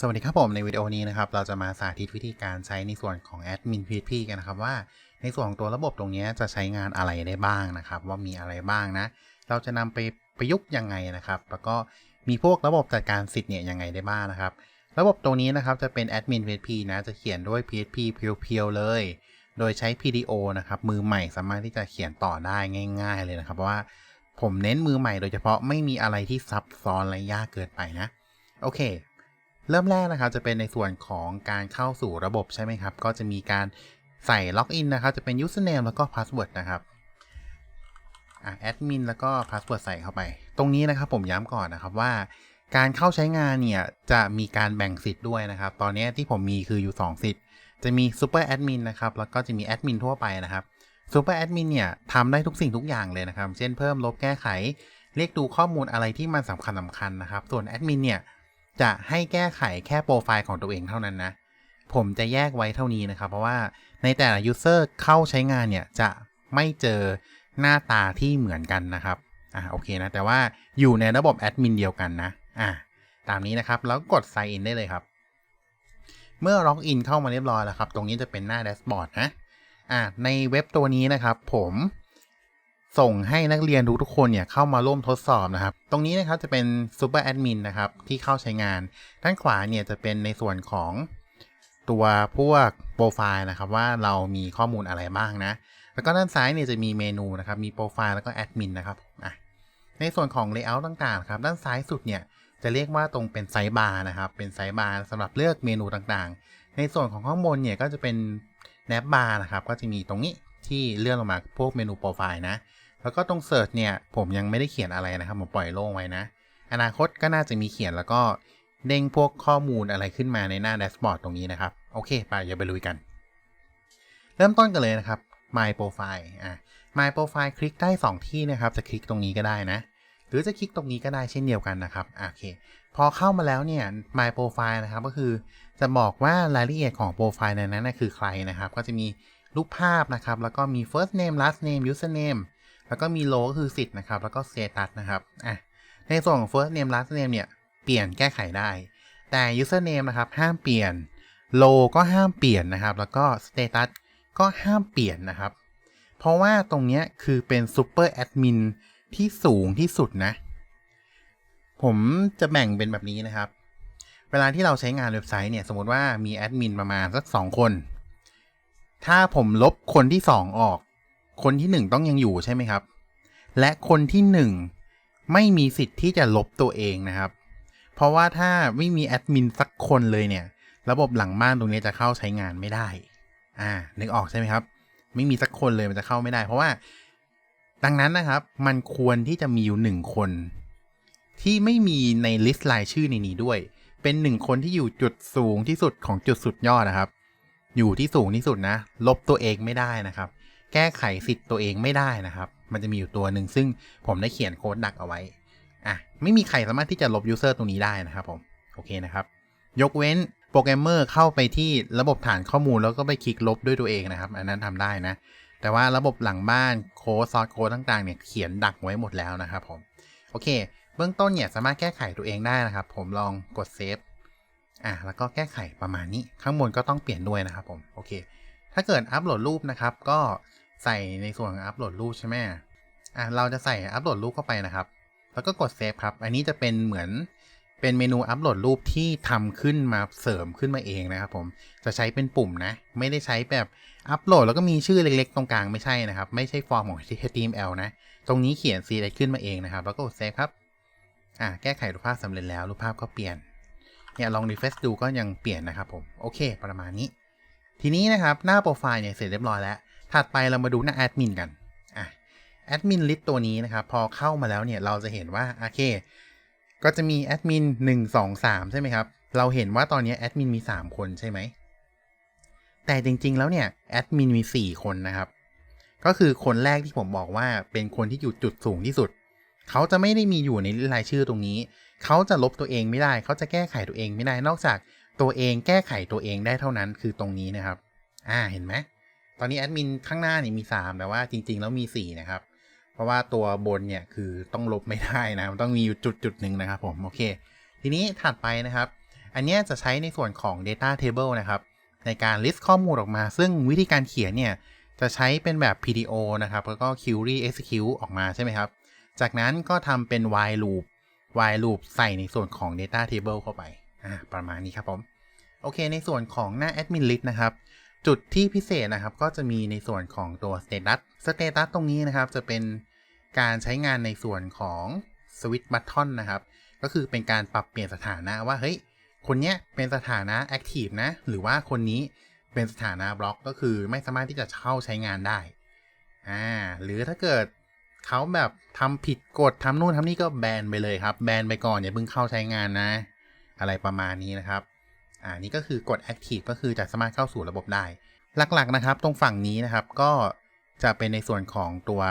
สวัสดีครับผมในวิดีโอนี้นะครับเราจะมาสาธิตวิธีการใช้ในส่วนของแอดมิน PHP กันนะครับว่าในส่วนของตัวระบบตรงนี้จะใช้งานอะไรได้บ้างนะครับ ว่ามีอะไรบ้างนะ เราจะนำไปประยุกต์ยังไงนะครับ แล้วก็มีพวกระบบจัดการสิทธิ์เนี่ยยังไงได้บ้างนะครับ ระบบตรงนี้นะครับจะเป็นแอดมิน PHP นะจะเขียนด้วย PHP เพียวๆเลย โดยใช้ PDO นะครับมือใหม่สามารถที่จะเขียนต่อได้ง่าย ๆ เลยนะครับว่าผมเน้นมือใหม่โดยเฉพาะไม่มีอะไรที่ซับซ้อนและยากเกินไปนะโอเค เริ่มแรกนะครับจะเป็นในส่วนของการเข้าสู่ระบบใช่ไหมครับ ก็จะมีการใส่ล็อกอินนะครับ จะเป็น username แล้วก็ password นะครับอะแอดมินแล้วก็ password ใส่เข้าไป ตรงนี้นะครับผมย้ำก่อนนะครับว่า การเข้าใช้งานเนี่ย จะมีการแบ่งสิทธิ์ด้วยนะครับ ตอนนี้ที่ผมมีคืออยู่ 2 สิทธิ์ จะมี super admin นะครับ แล้วก็จะมี admin ทั่วไปนะครับ super admin เนี่ยทำได้ทุกสิ่งทุกอย่างเลยนะครับ เช่นเพิ่มลบแก้ไข เรียกดูข้อมูลอะไรที่มันสำคัญสำคัญนะครับ ส่วน admin เนี่ย จะให้แก้ไขแค่โปรไฟล์ของตัวเองเท่านั้นนะ ผมจะแยกไว้เท่านี้นะครับ เพราะว่าในแต่ละยูเซอร์เข้าใช้งานเนี่ย จะไม่เจอหน้าตาที่เหมือนกันนะครับ อ่าโอเคนะ แต่ว่าอยู่ในระบบแอดมินเดียวกันนะ อ่าตามนี้นะครับ แล้วกด sign in ได้เลยครับ เมื่อล็อกอินเข้ามาเรียบร้อยแล้วครับ ตรงนี้จะเป็นหน้าแดชบอร์ดนะ อ่าในเว็บตัวนี้นะครับ ผม ส่งให้นักเรียนทุกๆคนเนี่ยเข้ามาร่วมทดสอบนะครับ ตรงนี้นะครับจะเป็น Super Admin นนะครับที่เข้าใช้งาน ด้านขวาเนี่ยจะเป็นในส่วนของตัวพวกโปรไฟล์นะครับว่าเรามีข้อมูลอะไรบ้างนะ แล้วก็ด้านซ้ายเนี่ยจะมีเมนูนะครับมีโปรไฟล์แล้วก็แอดมินนะครับอะในส่วนของ Layout ต่างๆครับด้านซ้ายสุดเนี่ยจะเรียกว่าตรงเป็นไซบาร์นะครับเป็นไซบาร์สำหรับเลือกเมนูต่างๆ ในส่วนของข้างบนเนี่ยก็จะเป็นแนบบาร์นะครับก็จะมีตรงนี้ที่เลื่อนลงมาพวกเมนูโปรไฟล์นะ แล้วก็ตรงเสิร์ชเนี่ยผมยังไม่ได้เขียนอะไรนะครับผมปล่อยโล่งไว้นะ อนาคตก็น่าจะมีเขียนแล้วก็เด้งพวกข้อมูลอะไรขึ้นมาในหน้าแดชบอร์ดตรงนี้นะครับ โอเคไปอย่าไปลุยกัน เริ่มต้นกันเลยนะครับ My Profile อะ My Profile คลิกได้ 2 ที่นะครับ จะคลิกตรงนี้ก็ได้นะ หรือจะคลิกตรงนี้ก็ได้เช่นเดียวกันนะครับโอเค พอเข้ามาแล้วเนี่ย My Profile นะครับก็คือจะบอกว่ารายละเอียดของโปรไฟล์ในนั้นนะคือใครนะครับ ก็จะมีรูปภาพนะครับ แล้วก็มี first name last name username แล้วก็มีโลก็คือสิทธิ์นะครับ แล้วก็ status นะครับอะในส่วนของ first name last name เนี่ย เปลี่ยนแก้ไขได้ แต่ username นะครับ ห้ามเปลี่ยนโลก็ห้ามเปลี่ยนนะครับ แล้วก็ status ก็ห้ามเปลี่ยนนะครับ เพราะว่าตรงเนี้ยคือเป็น super admin ที่สูงที่สุดนะ ผมจะแบ่งเป็นแบบนี้นะครับ เวลาที่เราใช้งานเว็บไซต์เนี่ย สมมติว่ามีแอดมินประมาณสักสองคน ถ้าผมลบคนที่สองออก คนที่หนึ่งต้องยังอยู่ใช่ไหมครับ และคนที่หนึ่งไม่มีสิทธิ์ที่จะลบตัวเองนะครับ เพราะว่าถ้าไม่มีแอดมินสักคนเลยเนี่ย ระบบหลังบ้านตรงนี้จะเข้าใช้งานไม่ได้ อ่า นึกออกใช่ไหมครับ ไม่มีสักคนเลยมันจะเข้าไม่ได้ เพราะว่า ดังนั้นนะครับ มันควรที่จะมีอยู่หนึ่งคน ที่ไม่มีในลิสต์รายชื่อในนี้ด้วย เป็นหนึ่งคนที่อยู่จุดสูงที่สุดของจุดสุดยอดนะครับ อยู่ที่สูงที่สุดนะ ลบตัวเองไม่ได้นะครับ แก้ไขสิทธิ์ตัวเองไม่ได้นะครับ มันจะมีอยู่ตัวหนึ่งซึ่งผมได้เขียนโค้ดดักเอาไว้ อะ ไม่มีใครสามารถที่จะลบยูเซอร์ตรงนี้ได้นะครับผม โอเคนะครับ ยกเว้นโปรแกรมเมอร์เข้าไปที่ระบบฐานข้อมูลแล้วก็ไปคลิกลบด้วยตัวเองนะครับ อันนั้นทำได้นะ แต่ว่าระบบหลังบ้านโค้ดซอสโค้ดต่างๆเนี่ยเขียนดักไว้หมดแล้วนะครับผม โอเค เบื้องต้นเนี่ยสามารถแก้ไขตัวเองได้นะครับ ผมลองกดเซฟ อะ แล้วก็แก้ไขประมาณนี้ ข้างบนก็ต้องเปลี่ยนด้วยนะครับผม โอเค ถ้าเกิดอัปโหลดรูปนะครับ ก็ใส่ในส่วนของอัปโหลดรูปใช่ไหมอะเราจะใส่อัปโหลดรูปเข้าไปนะครับ แล้วก็กดเซฟครับ อันนี้จะเป็นเหมือนเป็นเมนูอัปโหลดรูปที่ทำขึ้นมาเสริมขึ้นมาเองนะครับผม จะใช้เป็นปุ่มนะ ไม่ได้ใช้แบบอัปโหลดแล้วก็มีชื่อเล็กๆ ตรงกลางไม่ใช่นะครับ ไม่ใช่ฟอร์มของ HTML นะ ตรงนี้เขียน select ขึ้นมาเองนะครับ แล้วก็กดเซฟครับ อะแก้ไขรูปภาพสำเร็จแล้ว รูปภาพก็เปลี่ยน เนี่ยลอง refresh ดูก็ยังเปลี่ยนนะครับผม โอเค ประมาณนี้ ทีนี้นะครับหน้าโปรไฟล์เนี่ยเสร็จเรียบร้อยแล้ว ถัดไปเรามาดูหน้าแอดมินกันอะแอดมินลิสต์ตัวนี้นะครับ พอเข้ามาแล้วเนี่ยเราจะเห็นว่าโอเค ก็จะมีแอดมิน1 2 3 ใช่ไหมครับ เราเห็นว่าตอนนี้แอดมินมี 3 คนใช่ไหม แต่จริงๆแล้วเนี่ยแอดมินมี 4 คนนะครับ ก็คือคนแรกที่ผมบอกว่าเป็นคนที่อยู่จุดสูงที่สุด เขาจะไม่ได้มีอยู่ในรายชื่อตรงนี้ เขาจะลบตัวเองไม่ได้ เขาจะแก้ไขตัวเองไม่ได้นอกจาก ตัวเองแก้ไขตัวเองได้เท่านั้นคือตรงนี้นะครับ อ่าเห็นไหมตอนนี้แอดมินข้างหน้านี่มี 3 แต่ว่าจริง ๆ แล้วมี 4 นะครับ เพราะว่าตัวบนเนี่ยคือต้องลบไม่ได้นะมันต้องมีอยู่จุดจุดหนึ่งนะครับผมโอเค ทีนี้ถัดไปนะครับ อันนี้จะใช้ในส่วนของ data table นะครับ ในการ list ข้อมูลออกมา ซึ่งวิธีการเขียนเนี่ย จะใช้เป็นแบบ PDO นะครับ แล้วก็ query execute ออกมาใช่ไหมครับ จากนั้นก็ทำเป็น while loop while loop ใส่ในส่วนของ data table เข้าไป ประมาณนี้ครับผม โอเค ในส่วนของหน้า admin list นะครับ จุดที่พิเศษนะครับ ก็จะมีในส่วนของตัว status status ตรงนี้นะครับ จะเป็นการใช้งานในส่วนของ switch button นะครับ ก็คือเป็นการปรับเปลี่ยนสถานะว่าเฮ้ยคนเนี้ยเป็นสถานะ active นะ หรือว่าคนนี้เป็นสถานะบล็อกก็คือไม่สามารถที่จะเข้าใช้งานได้อ่าหรือถ้าเกิดเขาแบบทำผิดกฎทำนู่นทำนี่ก็แบนไปเลยครับ แบนไปก่อนอย่าเพิ่งเข้าใช้งานนะ อะไรประมาณนี้นะครับอ่านี่ก็คือกด active ก็คือจะสามารถเข้าสู่ระบบได้ หลักๆนะครับ ตรงฝั่งนี้นะครับก็จะเป็นในส่วนของตัว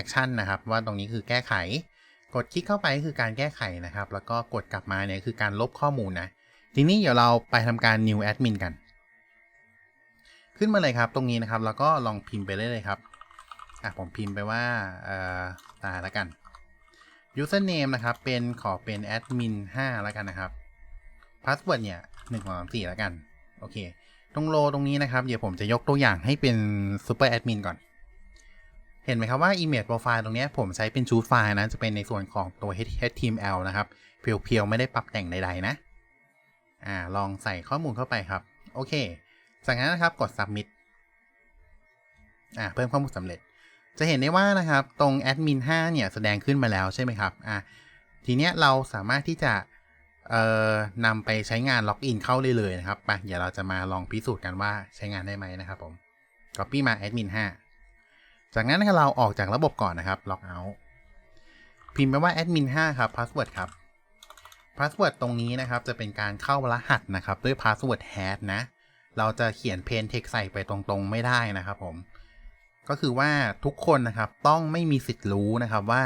action นะครับ ว่าตรงนี้คือแก้ไข กดคลิกเข้าไปก็คือการแก้ไขนะครับ แล้วก็กดกลับมาเนี่ยคือการลบข้อมูลนะทีนี้เดี๋ยวเราไปทำการ new admin กัน ขึ้นมาเลยครับตรงนี้นะครับ แล้วก็ลองพิมพ์ไปเลยเลยครับอะผมพิมพ์ไปว่าเอ่อตาล้วกัน username นะครับ เป็นขอเป็น admin 5แล้วกันนะครับ password เนี่ย1 2 3 4แล้วกัน โอเค ตรงโลตรงนี้นะครับ เดี๋ยวผมจะยกตัวอย่างให้เป็น super admin ก่อน เห็นไหมครับว่า image profile ตรงนี้ผมใช้เป็น choose file นะ จะเป็นในส่วนของตัว html นะครับ เพียวๆ ไม่ได้ปรับแต่งใดๆ นะ อ่า ลองใส่ข้อมูลเข้าไปครับ โอเค จากนั้นนะครับ กด submit อ่า เพิ่มข้อมูลสำเร็จ จะเห็นได้ว่านะครับตรง admin 5เนี่ยแสดงขึ้นมาแล้วใช่ไหมครับอ่าทีเนี้ยเราสามารถที่จะเอ่อนำไปใช้งานล็อกอินเข้าได้เลยนะครับไปเดี๋ยวเราจะมาลองพิสูจน์กันว่าใช้งานได้ไหมนะครับผม copy มา admin 5 จากนั้นเราออกจากระบบก่อนนะครับ log out พิมพ์ไปว่า admin 5ครับ password ครับ password ตรงนี้นะครับจะเป็นการเข้ารหัสนะครับ ด้วย password hash นะ เราจะเขียน plain text ใส่ไปตรงๆ ไม่ได้นะครับผม ก็คือว่าทุกคนนะครับต้องไม่มีสิทธิ์รู้นะครับว่า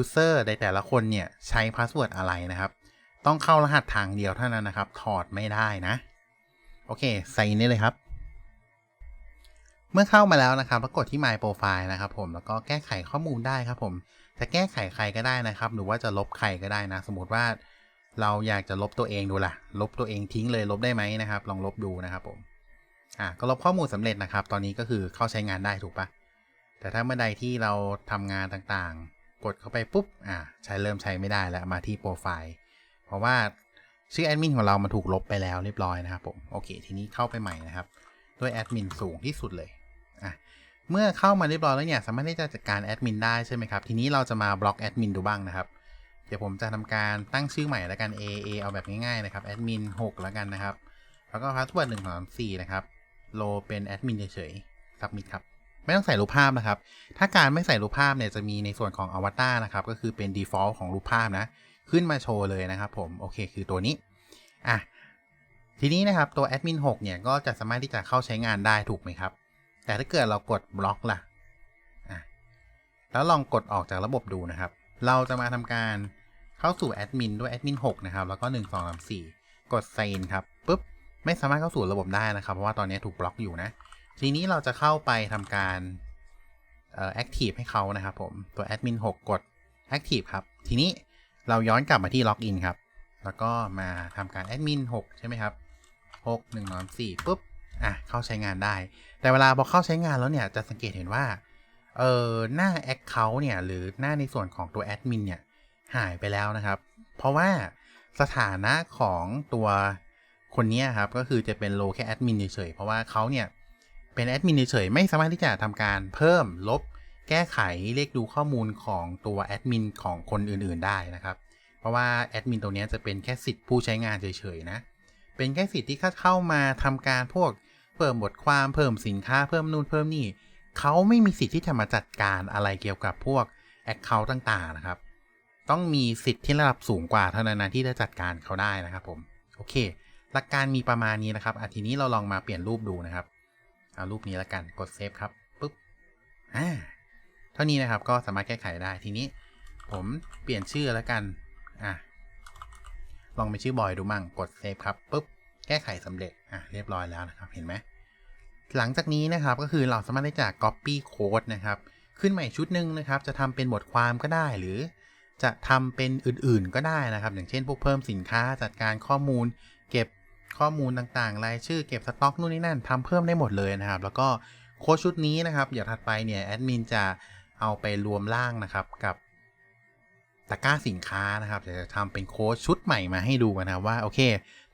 user ในแต่ละคนเนี่ยใช้ password อะไรนะครับ ต้องเข้ารหัสทางเดียวเท่านั้นนะครับ ถอดไม่ได้นะ โอเค ใส่นี่เลยครับ เมื่อเข้ามาแล้วนะครับแล้วกดที่ My Profile นะครับผมแล้วก็แก้ไขข้อมูลได้ครับผม จะแก้ไขใครก็ได้นะครับ หรือว่าจะลบใครก็ได้นะ สมมติว่าเราอยากจะลบตัวเองดูล่ะ ลบตัวเองทิ้งเลยลบได้ไหมนะครับ ลองลบดูนะครับผม อะก็ลบข้อมูลสำเร็จนะครับ ตอนนี้ก็คือเข้าใช้งานได้ถูกปะแต่ถ้าเมื่อใดที่เราทำงานต่างๆ กดเข้าไปปุ๊บอะใช้เริ่มใช้ไม่ได้แล้วมาที่โปรไฟล์เพราะว่าชื่อแอดมินของเรามันถูกลบไปแล้วเรียบร้อยนะครับผมโอเค ทีนี้เข้าไปใหม่นะครับด้วยแอดมินสูงที่สุดเลยอะเมื่อเข้ามาเรียบร้อยแล้วเนี่ยสามารถที่จะจัดการแอดมินได้ใช่ไหมครับทีนี้เราจะมาบล็อกแอดมินดูบ้างนะครับเดี๋ยวผมจะทำการตั้งชื่อใหม่แล้วกัน A A เอาแบบง่ายๆนะครับแอดมิน6แล้วกันนะครับ แล้วก็พาสเวิร์ดหนึ่งสองสี่นะครับ โลเป็นแอดมินเฉยๆสับมิดครับไม่ต้องใส่รูปภาพนะครับ ถ้าการไม่ใส่รูปภาพเนี่ยจะมีในส่วนของอวตารนะครับ ก็คือเป็น default ของรูปภาพนะ ขึ้นมาโชว์เลยนะครับผม โอเค คือตัวนี้ อะ ทีนี้นะครับ ตัว admin 6 เนี่ย ก็จะสามารถที่จะเข้าใช้งานได้ถูกไหมครับ แต่ถ้าเกิดเรากดบล็อกล่ะ อะ แล้วลองกดออกจากระบบดูนะครับ เราจะมาทำการเข้าสู่แอดมินด้วย admin 6 นะครับ แล้วก็ 1 2 3 4 กด sign ครับ ปุ๊บ ไม่สามารถเข้าสู่ระบบได้นะครับ เพราะว่าตอนนี้ถูกบล็อกอยู่นะ ทีนี้เราจะเข้าไปทำการเอ่อ active ให้เขานะครับผม ตัว admin 6กด active ครับ ทีนี้เราย้อนกลับมาที่ login ครับ แล้วก็มาทำการ admin 6ใช่ไหมครับ 6 1 2 4ปุ๊บ อะ เข้าใช้งานได้ แต่เวลาพอเข้าใช้งานแล้วเนี่ย จะสังเกตเห็นว่า เออหน้า account เนี่ย หรือหน้าในส่วนของตัว admin เนี่ย หายไปแล้วนะครับ เพราะว่าสถานะของตัว คนนี้ครับก็คือจะเป็นโลแค่แอดมินเฉยๆเพราะว่าเขาเนี่ยเป็นแอดมินเฉยๆไม่สามารถที่จะทำการเพิ่มลบ แก้ไขเรียกดูข้อมูลของตัวแอดมินของคนอื่นๆได้นะครับ เพราะว่าแอดมินตัวนี้จะเป็นแค่สิทธิ์ผู้ใช้งานเฉยๆนะเป็นแค่สิทธิ์ที่เข้ามาทำการพวกเพิ่มบทความเพิ่มสินค้าเพิ่มนู่นเพิ่มนี่เขาไม่มีสิทธิ์ที่จะมาจัดการอะไรเกี่ยวกับพวกแอคเคาท์ต่างๆนะครับ ต้องมีสิทธิ์ที่ระดับสูงกว่าเท่านั้นนะที่จะจัดการเขาได้นะครับผม โอเค หลักการมีประมาณนี้นะครับอะทีนี้เราลองมาเปลี่ยนรูปดูนะครับ เอารูปนี้แล้วกัน กดเซฟครับปุ๊บ อ่า เท่านี้นะครับ ก็สามารถแก้ไขได้ ทีนี้ผมเปลี่ยนชื่อแล้วกัน อะ ลองเป็นชื่อบอยดูมั่ง กดเซฟครับปุ๊บ แก้ไขสำเร็จ อะ เรียบร้อยแล้วนะครับ เห็นไหม หลังจากนี้นะครับ ก็คือเราสามารถได้จาก copy code นะครับ ขึ้นใหม่ชุดหนึ่งนะครับ จะทำเป็นบทความก็ได้หรือจะทำเป็นอื่นๆก็ได้นะครับ อย่างเช่น พวกเพิ่มสินค้าจัดการข้อมูล เก็บ ข้อมูลต่างๆ รายชื่อเก็บสต็อกนู่นนี่นั่นทำเพิ่มได้หมดเลยนะครับ แล้วก็โค้ดชุดนี้นะครับเดี๋ยวถัดไปเนี่ยแอดมินจะเอาไปรวมร่างนะครับกับตะกร้าสินค้านะครับเดี๋ยวจะทำเป็นโค้ดชุดใหม่มาให้ดูกันนะว่าโอเค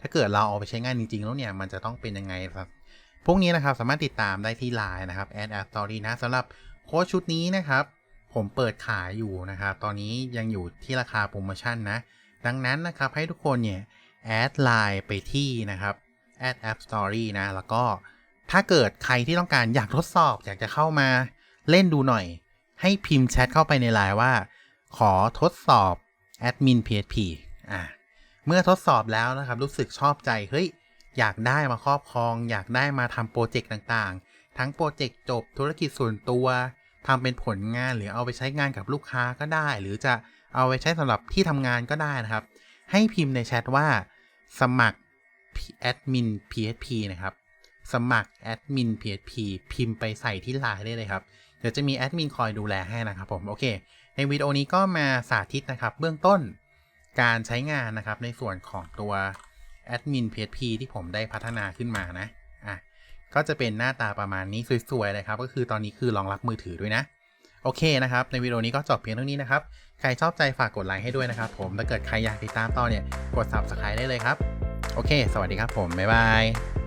ถ้าเกิดเราเอาไปใช้งานจริงๆแล้วเนี่ยมันจะต้องเป็นยังไงครับพวกนี้นะครับสามารถติดตามได้ที่ Line นะครับ Ad App Story นะสำหรับโค้ดชุดนี้นะครับ ผมเปิดขายอยู่นะครับตอนนี้ยังอยู่ที่ราคาโปรโมชั่นนะ ดังนั้นนะครับให้ทุกคนเนี่ย แอดไลน์ไปที่นะครับ Ad App Story นะ แล้วก็ถ้าเกิดใครที่ต้องการอยากทดสอบ อยากจะเข้ามาเล่นดูหน่อย ให้พิมพ์แชทเข้าไปในไลน์ว่า ขอทดสอบ Admin PHP อะเมื่อทดสอบแล้วนะครับ รู้สึกชอบใจ เฮ้ย อยากได้มาครอบครอง อยากได้มาทำโปรเจกต์ต่างๆ ทั้งโปรเจกต์จบธุรกิจส่วนตัวทำเป็นผลงานหรือเอาไปใช้งานกับลูกค้าก็ได้ หรือจะเอาไปใช้สำหรับที่ทำงานก็ได้นะครับ ให้พิมพ์ในแชทว่า สมัคร admin php นะครับ สมัคร admin php พิมพ์ไปใส่ที่ไลน์ได้เลยครับ เดี๋ยวจะมีแอดมินคอยดูแลให้นะครับผม โอเค ในวิดีโอนี้ก็มาสาธิตนะครับ เบื้องต้นการใช้งานนะครับ ในส่วนของตัว admin php ที่ผมได้พัฒนาขึ้นมานะ อะ ก็จะเป็นหน้าตาประมาณนี้สวยๆเลยครับ ก็คือตอนนี้คือรองรับมือถือด้วยนะ โอเคนะครับ ในวิดีโอนี้ก็จบเพียงเท่านี้นะครับ ใครชอบใจฝากกดไลค์ให้ด้วยนะครับผม ถ้าเกิดใครอยากติดตามต่อเนี่ย กด subscribe ได้เลยครับ โอเค สวัสดีครับผม บ๊ายบาย